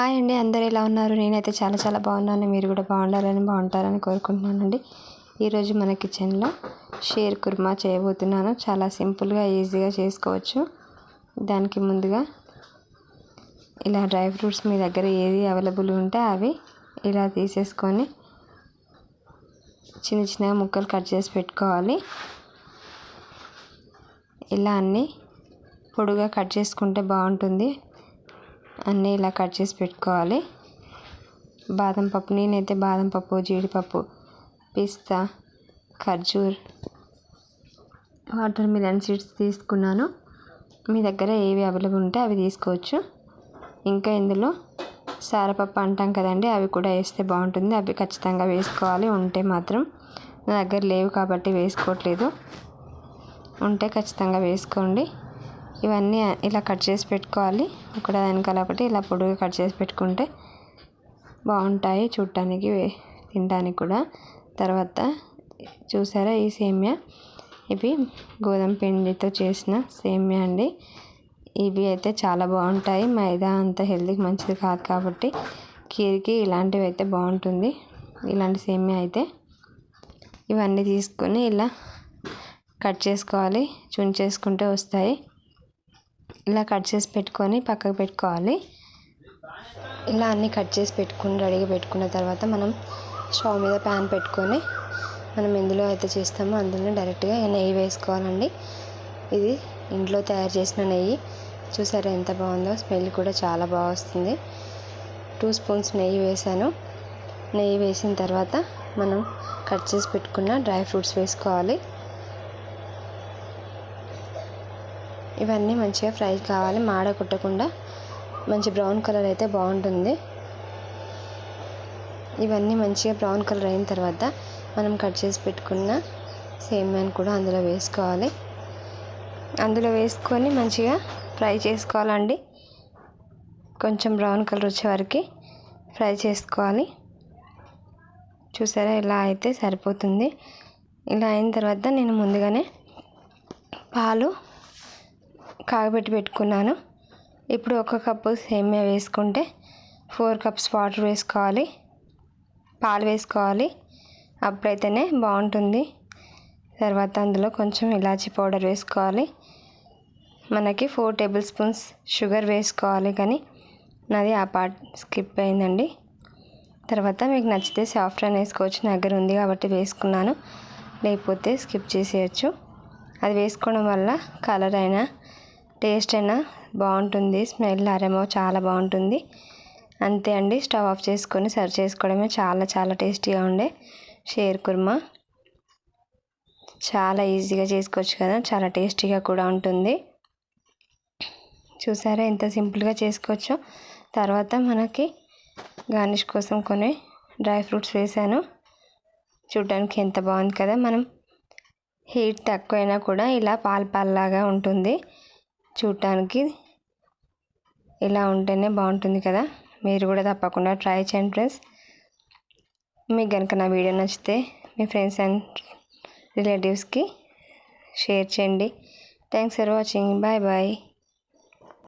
Hi అండి అందరు ఎలా ఉన్నారు? నేనైతే చాలా చాలా బాగున్నాను. మీరు కూడా బాగుండాలని బాగుంటారని కోరుకుంటున్నానండి. ఈరోజు మన కిచెన్లో షేర్ కుర్మా చేయబోతున్నాను. చాలా సింపుల్గా ఈజీగా చేసుకోవచ్చు. దానికి ముందుగా ఇలా డ్రై ఫ్రూట్స్ మీ దగ్గర ఏది అవైలబుల్ ఉంటే అవి ఇలా తీసేసుకొని చిన్న చిన్నగా ముక్కలు కట్ చేసి పెట్టుకోవాలి. ఇలా అన్నీ పొడుగా కట్ చేసుకుంటే బాగుంటుంది. అన్నీ ఇలా కట్ చేసి పెట్టుకోవాలి. బాదం పప్పు నేనైతే బాదం పప్పు జీడిపప్పు పిస్తా ఖర్జూర్ వాటర్ మిలన్ సీడ్స్ తీసుకున్నాను. మీ దగ్గర ఏవి అవైలబుల్ ఉంటే అవి తీసుకోవచ్చు. ఇంకా ఇందులో సారపప్పు అంటాం కదండి అవి కూడా వేస్తే బాగుంటుంది. అవి ఖచ్చితంగా వేసుకోవాలి. ఉంటే మాత్రం నా దగ్గర లేవు కాబట్టి వేసుకోవట్లేదు. ఉంటే ఖచ్చితంగా వేసుకోండి. ఇవన్నీ ఇలా కట్ చేసి పెట్టుకోవాలి. ఒకటి వెనకాల ఒకటి ఇలా పొడుగు కట్ చేసి పెట్టుకుంటే బాగుంటాయి చూడటానికి తినడానికి కూడా. తర్వాత చూసారా ఈ సేమ్యా? ఇవి గోధుమ పిండితో చేసిన సేమ్యా అండి. ఇవి అయితే చాలా బాగుంటాయి. మైదా అంత హెల్తీకి మంచిది కాదు కాబట్టి కీరికి ఇలాంటివి అయితే బాగుంటుంది. ఇలాంటి సేమ్యా అయితే ఇవన్నీ తీసుకొని ఇలా కట్ చేసుకోవాలి. చుంచేసుకుంటే వస్తాయి. ఇలా కట్ చేసి పెట్టుకొని పక్కకు పెట్టుకోవాలి. ఇలా అన్నీ కట్ చేసి పెట్టుకుని రెడీగా పెట్టుకున్న తర్వాత మనం స్టవ్ మీద ప్యాన్ పెట్టుకొని మనం ఎందులో అయితే చేస్తామో అందులో డైరెక్ట్గా నెయ్యి వేసుకోవాలండి. ఇది ఇంట్లో తయారు చేసిన నెయ్యి. చూసారా ఎంత బాగుందో? స్మెల్ కూడా చాలా బాగా వస్తుంది. టూ స్పూన్స్ నెయ్యి వేసాను. నెయ్యి వేసిన తర్వాత మనం కట్ చేసి పెట్టుకున్న డ్రై ఫ్రూట్స్ వేసుకోవాలి. ఇవన్నీ మంచిగా ఫ్రై కావాలి. మాడ కుట్టకుండా మంచి బ్రౌన్ కలర్ అయితే బాగుంటుంది. ఇవన్నీ మంచిగా బ్రౌన్ కలర్ అయిన తర్వాత మనం కట్ చేసి పెట్టుకున్న సేమ్యాన్ కూడా అందులో వేసుకోవాలి. అందులో వేసుకొని మంచిగా ఫ్రై చేసుకోవాలండి. కొంచెం బ్రౌన్ కలర్ వచ్చే వరకు ఫ్రై చేసుకోవాలి. చూసారా? ఇలా అయితే సరిపోతుంది. ఇలా అయిన తర్వాత నేను ముందుగానే పాలు కాగబెట్టి పెట్టుకున్నాను. ఇప్పుడు ఒక కప్పు సేమియా వేసుకుంటే ఫోర్ కప్స్ వాటర్ వేసుకోవాలి. పాలు వేసుకోవాలి. అప్పుడైతేనే బాగుంటుంది. తర్వాత అందులో కొంచెం ఇలాచీ పౌడర్ వేసుకోవాలి. మనకి ఫోర్ టేబుల్ స్పూన్స్ షుగర్ వేసుకోవాలి కానీ నాది ఆ పార్ట్ స్కిప్ అయిందండి. తర్వాత మీకు నచ్చితే సాఫ్ట్వేర్ వేసుకోవచ్చు. నా దగ్గర ఉంది కాబట్టి వేసుకున్నాను. లేకపోతే స్కిప్ చేసేయచ్చు. అది వేసుకోవడం వల్ల కలర్ అయినా టేస్ట్ అయినా బాగుంటుంది. స్మెల్ అరేమో చాలా బాగుంటుంది. అంతే అండి. స్టవ్ ఆఫ్ చేసుకొని సర్వ్ చేసుకోవడమే చాలా చాలా టేస్టీగా ఉండే షేర్ కుర్మా. చాలా ఈజీగా చేసుకోవచ్చు కదా. చాలా టేస్టీగా కూడా ఉంటుంది. చూసారా? ఎంత సింపుల్గా చేసుకోవచ్చు. తర్వాత మనకి గార్నిష్ కోసం కొన్ని డ్రై ఫ్రూట్స్ వేసాను చూడడానికి ఎంత బాగుంది కదా. మనం హీట్ తక్కువైనా కూడా ఇలా పాలు పాల్లాగా ఉంటుంది. చూడటానికి ఇలా ఉంటేనే బాగుంటుంది కదా. మీరు కూడా తప్పకుండా ట్రై చేయండి ఫ్రెండ్స్. మీకు కనుక నా వీడియో నచ్చితే మీ ఫ్రెండ్స్ అండ్ రిలేటివ్స్కి షేర్ చేయండి. Thanks for watching. Bye bye.